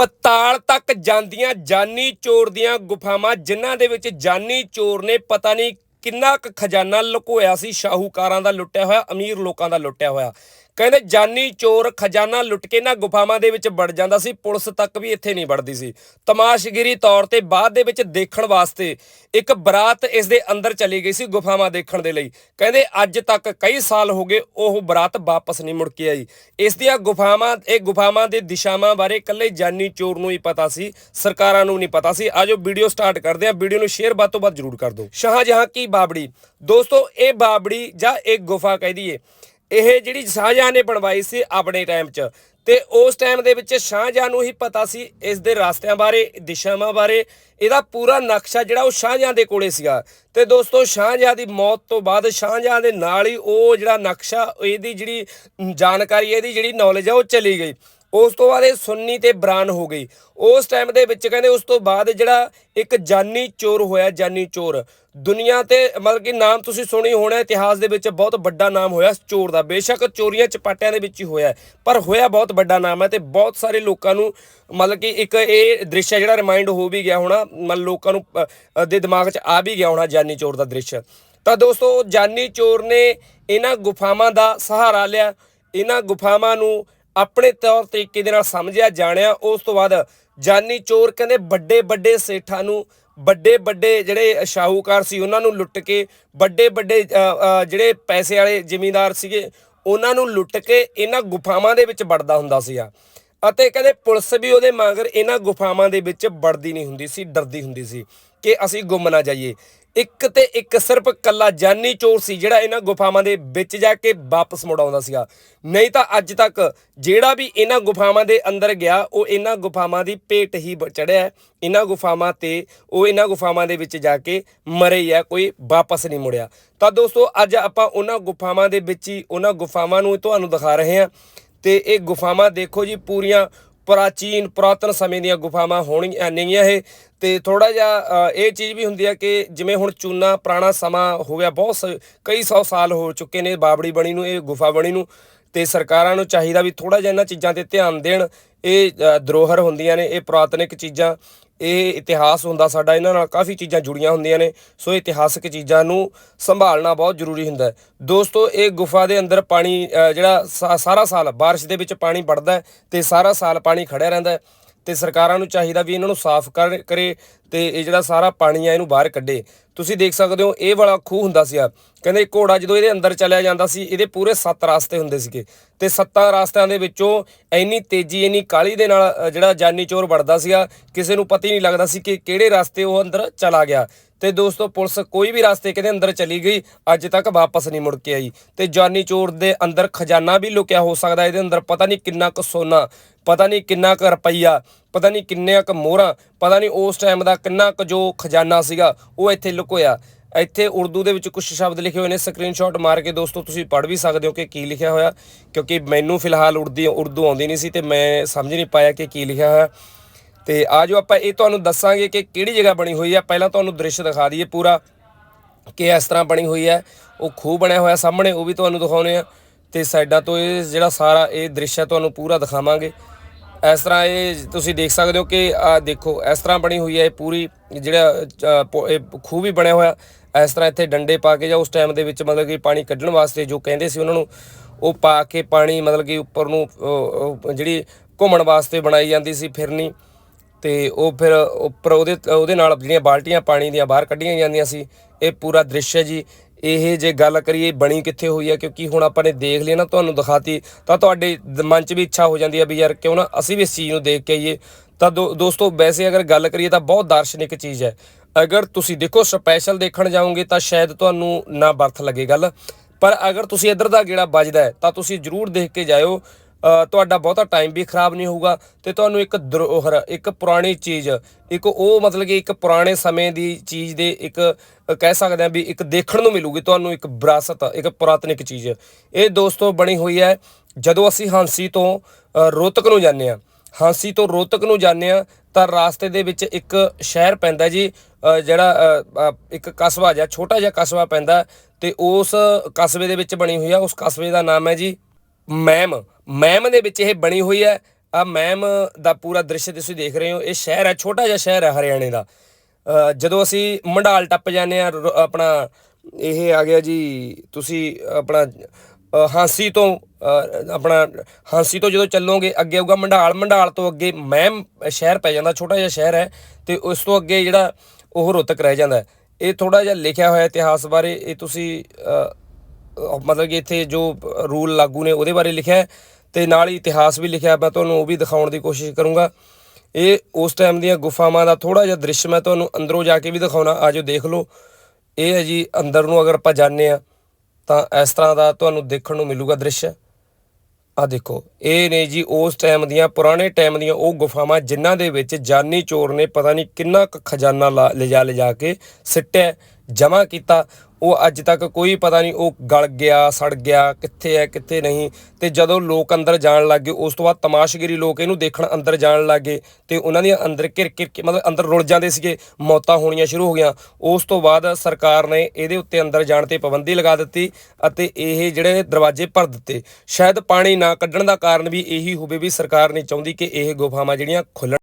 ਪਤਾਲ ਤੱਕ ਜਾਂਦੀਆਂ ਜਾਨੀ ਚੋਰ ਦੀਆਂ ਗੁਫਾਵਾਂ, ਜਿਨ੍ਹਾਂ ਦੇ ਵਿੱਚ ਜਾਨੀ ਚੋਰ ਨੇ ਪਤਾ ਨਹੀਂ ਕਿੰਨਾ ਕੁ ਖਜ਼ਾਨਾ ਲੁਕੋਇਆ ਸੀ। ਸ਼ਾਹੂਕਾਰਾਂ ਦਾ ਲੁੱਟਿਆ ਹੋਇਆ, ਅਮੀਰ ਲੋਕਾਂ ਦਾ ਲੁੱਟਿਆ ਹੋਇਆ। ਕਹਿੰਦੇ ਜਾਨੀ ਚੋਰ ਖਜ਼ਾਨਾ ਲੁੱਟ ਕੇ ਨਾ ਗੁਫਾਵਾਂ ਦੇ ਵਿੱਚ ਵੜ ਜਾਂਦਾ ਸੀ, ਪੁਲਿਸ ਤੱਕ ਵੀ ਇੱਥੇ ਨਹੀਂ ਵੜਦੀ ਸੀ। ਤਮਾਸ਼ਗਿਰੀ ਤੌਰ ਤੇ ਬਾਅਦ ਦੇ ਵਿੱਚ ਦੇਖਣ ਵਾਸਤੇ ਇੱਕ ਬਰਾਤ ਇਸ ਦੇ ਅੰਦਰ ਚਲੀ ਗਈ ਸੀ ਗੁਫਾਵਾਂ ਦੇਖਣ ਦੇ ਲਈ। ਕਹਿੰਦੇ ਅੱਜ ਤੱਕ ਕਈ ਸਾਲ ਹੋ ਗਏ ਉਹ ਬਰਾਤ ਵਾਪਸ ਨਹੀਂ ਮੁੜ ਕੇ ਆਈ। ਇਸ ਦੀਆਂ ਗੁਫਾਵਾਂ, ਇਹ ਗੁਫਾਵਾਂ ਦੇ ਦਿਸ਼ਾਵਾਂ ਬਾਰੇ ਇਕੱਲੇ ਜਾਨੀ ਚੋਰ ਨੂੰ ਹੀ ਪਤਾ ਸੀ, ਸਰਕਾਰਾਂ ਨੂੰ ਨਹੀਂ ਪਤਾ ਸੀ। ਆਜੋ ਵੀਡੀਓ ਸਟਾਰਟ ਕਰਦੇ ਆ ਵੀਡੀਓ ਨੂੰ ਸ਼ੇਅਰ ਵੱਧ ਤੋਂ ਵੱਧ ਜ਼ਰੂਰ ਕਰ ਦਿਓ। ਸ਼ਾਹਜਹਾਂ ਕੀ ਬਾਬੜੀ? ਦੋਸਤੋ, ਇਹ ਬਾਬੜੀ ਜਾਂ ਇੱਕ ਗੁਫਾ ਕਹਿ ਦਈਏ ਇਹ ਜਿਹੜੀ ਸ਼ਾਹਜਹਾਂ ਨੇ ਬਣਵਾਈ ਸੀ ਆਪਣੇ ਟਾਈਮ 'ਚ, ਤੇ ਉਸ ਟਾਈਮ ਦੇ ਵਿੱਚ ਸ਼ਾਹਜਹਾਂ ਨੂੰ ਹੀ ਪਤਾ ਸੀ ਇਸ ਦੇ ਰਸਤਿਆਂ ਬਾਰੇ, ਦਿਸ਼ਾਵਾਂ ਬਾਰੇ, ਇਹਦਾ ਪੂਰਾ ਨਕਸ਼ਾ ਜਿਹੜਾ ਉਹ ਸ਼ਾਹਜਹਾਂ ਦੇ ਕੋਲੇ ਸੀਗਾ। ਤੇ ਦੋਸਤੋ, ਸ਼ਾਹਜਹਾਂ ਦੀ ਮੌਤ ਤੋਂ ਬਾਅਦ ਸ਼ਾਹਜਹਾਂ ਦੇ ਨਾਲ ਹੀ ਉਹ ਜਿਹੜਾ ਨਕਸ਼ਾ, ਇਹਦੀ ਜਿਹੜੀ ਜਾਣਕਾਰੀ, ਇਹਦੀ ਜਿਹੜੀ ਨੌਲੇਜ ਆ, ਉਹ ਚਲੀ ਗਈ। ਉਸ ਤੋਂ ਬਾਅਦ ਇਹ ਸੁੰਨੀ ਤੇ ਬਰਾਨ ਹੋ ਗਈ। ਉਸ ਟਾਈਮ ਦੇ ਵਿੱਚ ਕਹਿੰਦੇ ਉਸ ਤੋਂ ਬਾਅਦ ਜਿਹੜਾ ਇੱਕ ਜਾਨੀ ਚੋਰ ਹੋਇਆ, ਜਾਨੀ ਚੋਰ। ਦੁਨੀਆ ਤੇ ਮਤਲਬ ਕਿ ਨਾਮ ਤੁਸੀਂ ਸੁਣੀ ਹੋਣਾ, ਇਤਿਹਾਸ ਦੇ ਵਿੱਚ ਬਹੁਤ ਵੱਡਾ ਨਾਮ ਹੋਇਆ ਚੋਰ ਦਾ। ਬੇਸ਼ੱਕ ਚੋਰੀਆਂ ਚਪਾਟਿਆਂ ਦੇ ਵਿੱਚ ਹੀ ਹੋਇਆ ਪਰ ਹੋਇਆ ਬਹੁਤ ਵੱਡਾ ਨਾਮ ਹੈ ਤੇ ਬਹੁਤ ਸਾਰੇ ਲੋਕਾਂ ਨੂੰ ਮਤਲਬ ਕਿ ਇੱਕ ਇਹ ਦ੍ਰਿਸ਼ ਹੈ ਜਿਹੜਾ ਰਿਮਾਈਂਡ ਹੋ ਵੀ ਗਿਆ ਹੋਣਾ, ਮਤਲਬ ਲੋਕਾਂ ਨੂੰ ਦੇ ਦਿਮਾਗ 'ਚ ਆ ਵੀ ਗਿਆ ਹੋਣਾ ਜਾਨੀ ਚੋਰ ਦਾ ਦ੍ਰਿਸ਼। ਤਾਂ ਦੋਸਤੋ, ਜਾਨੀ ਚੋਰ ਨੇ ਇਹਨਾਂ ਗੁਫਾਵਾਂ ਦਾ ਸਹਾਰਾ ਲਿਆ। ਇਹਨਾਂ ਗੁਫਾਵਾਂ ਨੂੰ ਆਪਣੇ ਤੌਰ ਤਰੀਕੇ ਦੇ ਨਾਲ ਸਮਝਿਆ, ਜਾਣਿਆ, ਉਸ ਤੋਂ ਬਾਅਦ ਜਾਨੀ ਚੋਰ ਕਹਿੰਦੇ ਵੱਡੇ ਵੱਡੇ ਸੇਠਾਂ ਨੂੰ, ਵੱਡੇ ਵੱਡੇ ਜਿਹੜੇ ਸ਼ਾਹੂਕਾਰ ਸੀ, ਉਹਨਾਂ ਨੂੰ ਲੁੱਟ ਕੇ, ਵੱਡੇ ਵੱਡੇ ਜਿਹੜੇ ਪੈਸੇ ਵਾਲੇ ਜ਼ਿਮੀਂਦਾਰ ਸੀਗੇ, ਉਹਨਾਂ ਨੂੰ ਲੁੱਟ ਕੇ ਇਹਨਾਂ ਗੁਫਾਵਾਂ ਦੇ ਵਿੱਚ ਵੜਦਾ ਹੁੰਦਾ ਸੀਗਾ। ਅਤੇ ਕਹਿੰਦੇ ਪੁਲਿਸ ਵੀ ਉਹਦੇ ਮਗਰ ਇਹਨਾਂ ਗੁਫਾਵਾਂ ਦੇ ਵਿੱਚ ਵੜਦੀ ਨਹੀਂ ਹੁੰਦੀ ਸੀ, ਡਰਦੀ ਹੁੰਦੀ ਸੀ ਕਿ ਅਸੀਂ ਗੁੰਮ ਨਾ ਜਾਈਏ। ਇੱਕ ਤੇ ਇੱਕ ਸਿਰਫ ਕੱਲਾ ਜਾਨੀ ਚੋਰ ਸੀ ਜਿਹੜਾ ਇਹਨਾਂ ਗੁਫਾਵਾਂ ਦੇ ਵਿੱਚ ਜਾ ਕੇ ਵਾਪਸ ਮੁੜ ਆਉਂਦਾ ਸੀਗਾ। ਨਹੀਂ ਤਾਂ ਅੱਜ ਤੱਕ ਜਿਹੜਾ ਵੀ ਇਹਨਾਂ ਗੁਫਾਵਾਂ ਦੇ ਅੰਦਰ ਗਿਆ, ਉਹ ਇਹਨਾਂ ਗੁਫਾਵਾਂ ਦੀ ਪੇਟ ਹੀ ਬ- ਚੜਿਆ ਇਹਨਾਂ ਗੁਫਾਵਾਂ ਤੇ ਉਹ ਇਹਨਾਂ ਗੁਫਾਵਾਂ ਦੇ ਵਿੱਚ ਜਾ ਕੇ ਮਰੇ ਹੀ ਹੈ, ਕੋਈ ਵਾਪਸ ਨਹੀਂ ਮੁੜਿਆ। ਤਾਂ ਦੋਸਤੋ, ਅੱਜ ਆਪਾਂ ਉਹਨਾਂ ਗੁਫਾਵਾਂ ਦੇ ਵਿੱਚ ਹੀ, ਉਹਨਾਂ ਗੁਫਾਵਾਂ ਨੂੰ ਤੁਹਾਨੂੰ ਦਿਖਾ ਰਹੇ ਹਾਂ। ਤੇ ਇਹ ਗੁਫਾਵਾਂ ਦੇਖੋ ਜੀ, ਪੂਰੀਆਂ ਪ੍ਰਾਚੀਨ ਪੁਰਾਤਨ ਸਮੇਂ ਦੀਆਂ ਗੁਫਾਵਾਂ ਹੋਣਗੀਆਂ ਨੇਗੀਆਂ ਇਹ। ਤੇ ਥੋੜਾ ਜਿਹਾ ਇਹ ਚੀਜ਼ ਵੀ ਹੁੰਦੀ ਹੈ ਕਿ ਜਿਵੇਂ ਹੁਣ ਚੂਨਾ ਪੁਰਾਣਾ ਸਮਾਂ ਹੋ ਗਿਆ ਬਹੁਤ ਸ- ਕਈ ਸੌ ਸਾਲ ਹੋ ਚੁੱਕੇ ਨੇ ਬਾਬੜੀ ਬਣੀ ਨੂੰ ਇਹ ਗੁਫਾ ਬਣੀ ਨੂੰ। ਤੇ ਸਰਕਾਰਾਂ ਨੂੰ ਚਾਹੀਦਾ ਵੀ ਥੋੜਾ ਜਿਹਾ ਇਹਨਾਂ ਚੀਜ਼ਾਂ ਤੇ ਧਿਆਨ ਦੇਣ। ਇਹ ਅ, ਧਰੋਹਰ ਹੁੰਦੀਆਂ ਨੇ ਇਹ ਪੁਰਾਤਨਿਕ ਚੀਜ਼ਾਂ। ਇਹ ਇਤਿਹਾਸ ਹੁੰਦਾ ਸਾਡਾ ਇਹਨਾਂ ਨਾਲ ਕਾਫੀ ਚੀਜ਼ਾਂ ਜੁੜੀਆਂ ਹੁੰਦੀਆਂ ਨੇ ਸੋ ਇਤਿਹਾਸਕ ਚੀਜ਼ਾਂ ਨੂੰ ਸੰਭਾਲਣਾ ਬਹੁਤ ਜ਼ਰੂਰੀ ਹੁੰਦਾ ਹੈ ਦੋਸਤੋ ਇਹ ਗੁਫਾ ਦੇ ਅੰਦਰ ਪਾਣੀ ਅ, ਜਿਹੜਾ ਸਾ- ਸਾਰਾ ਸਾਲ بارش ਦੇ ਵਿੱਚ ਪਾਣੀ ਵੜਦਾ ਹੈ ਤੇ ਸਾਰਾ ਸਾਲ ਪਾਣੀ ਖੜਿਆ ਰਹਿੰਦਾ ਹੈ ਤੇ ਸਰਕਾਰਾਂ ਨੂੰ ਚਾਹੀਦਾ ਵੀ ਇਹਨਾਂ ਨੂੰ ਸਾਫ਼ ਕਰ, ਕਰੇ ਤੇ ਇਹ ਜਿਹੜਾ ਸਾਰਾ ਪਾਣੀ ਆ ਇਹਨੂੰ ਬਾਹਰ ਕੱਢੇ। ਤੁਸੀਂ ਦੇਖ ਸਕਦੇ ਹੋ, ਇਹ ਵਾਲਾ ਖੂਹ ਹੁੰਦਾ ਸੀ ਆ ਕਹਿੰਦੇ ਘੋੜਾ ਜਦੋਂ ਇਹਦੇ ਅੰਦਰ ਚਲਿਆ ਜਾਂਦਾ ਸੀ, ਇਹਦੇ ਪੂਰੇ 7 ਰਾਸਤੇ ਹੁੰਦੇ ਸੀਗੇ। ਤੇ ਸੱਤਾਂ ਰਾਸਤਿਆਂ ਦੇ ਵਿੱਚੋਂ ਇੰਨੀ ਤੇਜ਼ੀ, ਇੰਨੀ ਕਾਲੀ ਦੇ ਨਾਲ ਜਿਹੜਾ ਜਾਨੀ ਚੋਰ ਵੜਦਾ ਸੀਗਾ, ਕਿਸੇ ਨੂੰ ਪਤਾ ਹੀ ਨਹੀਂ ਲੱਗਦਾ ਸੀ ਕਿ ਕਿਹੜੇ ਰਾਸਤੇ ਉਹ ਅੰਦਰ ਚਲਾ ਗਿਆ। ਤੇ ਦੋਸਤੋ, ਪੁਲਿਸ ਕੋਈ ਵੀ ਰਸਤੇ ਕਿਤੇ ਅੰਦਰ ਚਲੀ ਗਈ, ਅੱਜ ਤੱਕ ਵਾਪਸ ਨਹੀਂ ਮੁੜ ਕੇ ਆਈ। ਤੇ ਜਾਨੀ ਚੋਰ ਦੇ ਅੰਦਰ ਖਜ਼ਾਨਾ ਵੀ ਲੁਕਿਆ ਹੋ ਸਕਦਾ, ਇਹਦੇ ਅੰਦਰ ਪਤਾ ਨਹੀਂ ਕਿੰਨਾ ਕੁ ਸੋਨਾ, ਪਤਾ ਨਹੀਂ ਕਿੰਨਾ ਕੁ ਰੁਪਈਆ, ਪਤਾ ਨਹੀਂ ਕਿੰਨੇ ਕੁ ਮੋਹਰਾਂ, ਪਤਾ ਨਹੀਂ ਉਸ ਟਾਈਮ ਦਾ ਕਿੰਨਾ ਕੁ ਜੋ ਖਜ਼ਾਨਾ ਸੀਗਾ, ਉਹ ਇੱਥੇ ਲੁਕੋਇਆ। ਇੱਥੇ ਉਰਦੂ ਦੇ ਵਿੱਚ ਕੁਝ ਸ਼ਬਦ ਲਿਖੇ ਹੋਏ ਨੇ ਸਕਰੀਨਸ਼ਾਟ ਮਾਰ ਕੇ ਦੋਸਤੋ, ਤੁਸੀਂ ਪੜ੍ਹ ਵੀ ਸਕਦੇ ਹੋ ਕਿ ਕੀ ਲਿਖਿਆ ਹੋਇਆ, ਕਿਉਂਕਿ ਮੈਨੂੰ ਫਿਲਹਾਲ ਉਰਦੀ, ਉਰਦੂ ਆਉਂਦੀ ਨਹੀਂ ਸੀ ਤੇ ਮੈਂ ਸਮਝ ਨਹੀਂ ਪਾਇਆ ਕਿ ਕੀ ਲਿਖਿਆ ਹੋਇਆ। ਤੇ ਆਜੋ ਆਪਾਂ ਇਹ ਤੁਹਾਨੂੰ ਦੱਸਾਂਗੇ ਕਿ ਕਿਹੜੀ ਜਗ੍ਹਾ ਬਣੀ ਹੋਈ ਹੈ। ਪਹਿਲਾਂ ਤੁਹਾਨੂੰ ਦ੍ਰਿਸ਼ ਦਿਖਾ ਦਈਏ ਪੂਰਾ ਕਿ ਇਸ ਤਰ੍ਹਾਂ ਬਣੀ ਹੋਈ ਹੈ। ਉਹ ਖੂਹ ਬਣਿਆ ਹੋਇਆ ਸਾਹਮਣੇ, ਉਹ ਵੀ ਤੁਹਾਨੂੰ ਦਿਖਾਉਨੇ ਆ ਤੇ ਸਾਈਡਾਂ ਤੋਂ ਇਹ ਜਿਹੜਾ ਸਾਰਾ ਇਹ ਦ੍ਰਿਸ਼ ਹੈ, ਤੁਹਾਨੂੰ ਪੂਰਾ ਦਿਖਾਵਾਂਗੇ। ਇਸ ਤਰ੍ਹਾਂ ਇਹ ਤੁਸੀਂ ਦੇਖ ਸਕਦੇ ਹੋ ਕਿ ਆ ਦੇਖੋ, ਇਸ ਤਰ੍ਹਾਂ ਬਣੀ ਹੋਈ ਹੈ, ਇਹ ਪੂਰੀ ਜਿਹੜਾ ਇਹ ਖੂਹ ਵੀ ਬਣਿਆ ਹੋਇਆ। ਇਸ ਤਰ੍ਹਾਂ ਇੱਥੇ ਡੰਡੇ ਪਾ ਕੇ ਜਾਂ ਉਸ ਟਾਈਮ ਦੇ ਵਿੱਚ ਮਤਲਬ ਕਿ ਪਾਣੀ ਕੱਢਣ ਵਾਸਤੇ ਜੋ ਕਹਿੰਦੇ ਸੀ ਉਹਨਾਂ ਨੂੰ, ਉਹ ਪਾ ਕੇ ਪਾਣੀ ਮਤਲਬ ਕਿ ਉੱਪਰ ਨੂੰ ਜਿਹੜੀ ਘੁੰਮਣ ਵਾਸਤੇ ਬਣਾਈ ਜਾਂਦੀ ਸੀ ਫਿਰਨੀ। ਤੇ ਉਹ ਫਿਰ ਉੱਪਰ ਉਹਦੇ ਉਹਦੇ ਨਾਲ ਜਿਹੜੀਆਂ ਬਾਲਟੀਆਂ ਪਾਣੀ ਦੀਆਂ ਬਾਹਰ ਕੱਢੀਆਂ ਜਾਂਦੀਆਂ ਸੀ, ਇਹ ਪੂਰਾ ਦ੍ਰਿਸ਼ ਹੈ ਜੀ। ਇਹ ਜੇ ਗੱਲ ਕਰੀਏ ਬਣੀ ਕਿੱਥੇ ਹੋਈ ਹੈ, ਕਿਉਂਕਿ ਹੁਣ ਆਪਾਂ ਨੇ ਦੇਖ ਲਿਆ ਨਾ, ਤੁਹਾਨੂੰ ਦਿਖਾਤੀ, ਤਾਂ ਤੁਹਾਡੇ ਮਨ 'ਚ ਵੀ ਇੱਛਾ ਹੋ ਜਾਂਦੀ ਹੈ ਵੀ ਯਾਰ ਕਿਉਂ ਨਾ ਅਸੀਂ ਵੀ ਇਸ ਚੀਜ਼ ਨੂੰ ਦੇਖ ਕੇ ਆਈਏ। ਤਾਂ ਦੋ- ਦੋਸਤੋ ਵੈਸੇ ਅਗਰ ਗੱਲ ਕਰੀਏ ਤਾਂ ਬਹੁਤ ਦਾਰਸ਼ਨਿਕ ਚੀਜ਼ ਹੈ। ਅਗਰ ਤੁਸੀਂ ਦੇਖੋ ਸਪੈਸ਼ਲ ਦੇਖਣ ਜਾਓਗੇ ਤਾਂ ਸ਼ਾਇਦ ਤੁਹਾਨੂੰ ਨਾ ਬਰਥ ਲੱਗੇ ਗੱਲ, ਪਰ ਅਗਰ ਤੁਸੀਂ ਇੱਧਰ ਦਾ ਗੇੜਾ ਵੱਜਦਾ ਹੈ, ਤਾਂ ਤੁਸੀਂ ਜਰੂਰ ਦੇਖ ਕੇ ਜਾਇਓ। ਤੁਹਾਡਾ ਬਹੁਤਾ ਟਾਈਮ ਵੀ ਖਰਾਬ ਨਹੀਂ ਹੋਊਗਾ ਤੇ ਤੁਹਾਨੂੰ ਇੱਕ ਧਰੋਹਰ ਇੱਕ ਪੁਰਾਣੀ ਚੀਜ਼ ਇੱਕ ਉਹ ਮਤਲਬ ਕਿ ਇੱਕ ਪੁਰਾਣੇ ਸਮੇਂ ਦੀ ਚੀਜ਼ ਦੇ ਇੱਕ ਕਹਿ ਸਕਦੇ ਆ ਵੀ ਇੱਕ ਦੇਖਣ ਨੂੰ ਮਿਲੂਗੀ ਤੁਹਾਨੂੰ ਇੱਕ ਵਿਰਾਸਤ ਇੱਕ ਪੁਰਾਤਨਿਕ ਚੀਜ਼। ਇਹ ਦੋਸਤੋ ਬਣੀ ਹੋਈ ਹੈ ਜਦੋਂ ਅਸੀਂ ਹਾਂਸੀ ਤੋਂ ਅ, ਰੋਹਤਕ ਨੂੰ ਜਾਂਦੇ ਆ ਹਾਂਸੀ ਤੋਂ ਰੋਹਤਕ ਨੂੰ ਜਾਂਦੇ ਆ ਤਾਂ ਰਾਸਤੇ ਦੇ ਵਿੱਚ ਇੱਕ ਸ਼ਹਿਰ ਪੈਂਦਾ ਜੀ ਜਿਹੜਾ ਇੱਕ ਕਸਬਾ ਜਿਹਾ ਛੋਟਾ ਜਿਹਾ ਕਸਬਾ ਪੈਂਦਾ ਤੇ ਉਸ ਕਸਬੇ ਦੇ ਵਿੱਚ ਬਣੀ ਹੋਈ ਆ ਉਸ ਕਸਬੇ ਦਾ ਨਾਮ ਹੈ ਜੀ ਮੈਮ ਮੈਮ ਦੇ ਵਿੱਚ ਇਹ ਬਣੀ ਹੋਈ ਹੈ। ਆ ਮੈਮ ਦਾ ਪੂਰਾ ਦ੍ਰਿਸ਼ ਤੁਸੀਂ ਦੇਖ ਰਹੇ ਹੋ। ਇਹ ਸ਼ਹਿਰ ਹੈ, ਛੋਟਾ ਜਿਹਾ ਸ਼ਹਿਰ ਹੈ ਹਰਿਆਣੇ ਦਾ। ਜਦੋਂ ਅਸੀਂ ਮੰਡਾਲ ਟੱਪ ਜਾਂਦੇ ਆ ਆਪਣਾ ਇਹ ਆ ਗਿਆ ਜੀ, ਤੁਸੀਂ ਆਪਣਾ ਹਾਂਸੀ ਤੋਂ ਆਪਣਾ ਹਾਂਸੀ ਤੋਂ ਜਦੋਂ ਚੱਲੋਗੇ, ਅੱਗੇ ਆਊਗਾ ਮੰਡਾਲ। ਮੰਡਾਲ ਤੋਂ ਅੱਗੇ ਮੈਮ ਸ਼ਹਿਰ ਪੈ ਜਾਂਦਾ, ਛੋਟਾ ਜਿਹਾ ਸ਼ਹਿਰ ਹੈ ਤੇ ਉਸ ਤੋਂ ਅੱਗੇ ਜਿਹੜਾ ਉਹ ਰੋਹਤਕ ਰਹਿ ਜਾਂਦਾ ਇਹ ਥੋੜਾ ਜਿਹਾ ਲਿਖਿਆ ਹੋਇਆ ਇਤਿਹਾਸ ਬਾਰੇ, ਇਹ ਤੁਸੀਂ ਮਤਲਬ ਕਿ ਇੱਥੇ ਜੋ ਰੂਲ ਲਾਗੂ ਨੇ ਉਹਦੇ ਬਾਰੇ ਲਿਖਿਆ ਹੈ ਤੇ ਨਾਲ ਹੀ ਇਤਿਹਾਸ ਵੀ ਲਿਖਿਆ ਮੈਂ ਤੁਹਾਨੂੰ ਉਹ ਵੀ ਦਿਖਾਉਣ ਦੀ ਕੋਸ਼ਿਸ਼ ਕਰੂੰਗਾ। ਇਹ ਉਸ ਟਾਈਮ ਦੀਆਂ ਗੁਫਾਵਾਂ ਦਾ ਥੋੜਾ ਜਿਹਾ ਦ੍ਰਿਸ਼ ਮੈਂ ਤੁਹਾਨੂੰ ਅੰਦਰੋਂ ਜਾ ਕੇ ਵੀ ਦਿਖਾਉਣਾ। ਆਜੋ ਦੇਖ ਲਓ, ਇਹ ਹੈ ਜੀ ਅੰਦਰ ਨੂੰ ਅਗਰ ਆਪਾਂ ਜਾਂਦੇ ਆ ਤਾਂ ਇਸ ਤਰ੍ਹਾਂ ਦਾ ਤੁਹਾਨੂੰ ਦੇਖਣ ਨੂੰ ਮਿਲੂਗਾ ਦ੍ਰਿਸ਼। ਆ ਦੇਖੋ, ਇਹ ਨੇ ਜੀ ਉਸ ਟਾਈਮ ਦੀਆਂ, ਪੁਰਾਣੇ ਟਾਈਮ ਦੀਆਂ ਉਹ ਗੁਫਾਵਾਂ ਜਿਨ੍ਹਾਂ ਦੇ ਵਿੱਚ ਜਾਨੀ ਚੋਰ ਨੇ ਪਤਾ ਨਹੀਂ ਕਿੰਨਾ ਕੁ ਖਜ਼ਾਨਾ ਲਾ- ਲਿਜਾ ਲਿਜਾ ਕੇ ਸਿੱਟਿਆ ਜਮਾ ਕੀਤਾ। ਉਹ ਅੱਜ ਤੱਕ ਕੋਈ ਪਤਾ ਨਹੀਂ ਉਹ ਗਲ ਗਿਆ, ਸੜ ਗਿਆ, ਕਿੱਥੇ ਹੈ, ਕਿੱਥੇ ਨਹੀਂ। ਤੇ ਜਦੋਂ ਲੋਕ ਅੰਦਰ ਜਾਣ ਲੱਗੇ ਉਸ ਤੋਂ ਬਾਅਦ ਤਮਾਸ਼ਗਿਰੀ ਲੋਕ ਇਹਨੂੰ ਦੇਖਣ ਅੰਦਰ ਜਾਣ ਲੱਗੇ ਤੇ ਉਹਨਾਂ ਦੀਆਂ ਅੰਦਰ ਘਿਰ ਘਿਰ ਕੇ ਮਤਲਬ ਅੰਦਰ ਰੁਲ ਜਾਂਦੇ ਸੀਗੇ, ਮੌਤਾਂ ਹੋਣੀਆਂ ਸ਼ੁਰੂ ਹੋ ਗਈਆਂ। ਉਸ ਤੋਂ ਬਾਅਦ ਸਰਕਾਰ ਨੇ ਇਹਦੇ ਉੱਤੇ ਅੰਦਰ ਜਾਣ ਤੇ ਪਾਬੰਦੀ ਲਗਾ ਦਿੱਤੀ ਅਤੇ ਇਹ ਜਿਹੜੇ ਦਰਵਾਜ਼ੇ ਭਰ ਦਿੱਤੇ। ਸ਼ਾਇਦ ਪਾਣੀ ਨਾ ਕੱਢਣ ਦਾ ਕਾਰਨ ਵੀ ਇਹੀ ਹੋਵੇ ਵੀ ਸਰਕਾਰ ਨਹੀਂ ਚਾਹੁੰਦੀ ਕਿ ਇਹ ਗੁਫਾਵਾਂ ਜਿਹੜੀਆਂ ਖੁੱਲ੍ਹਣ।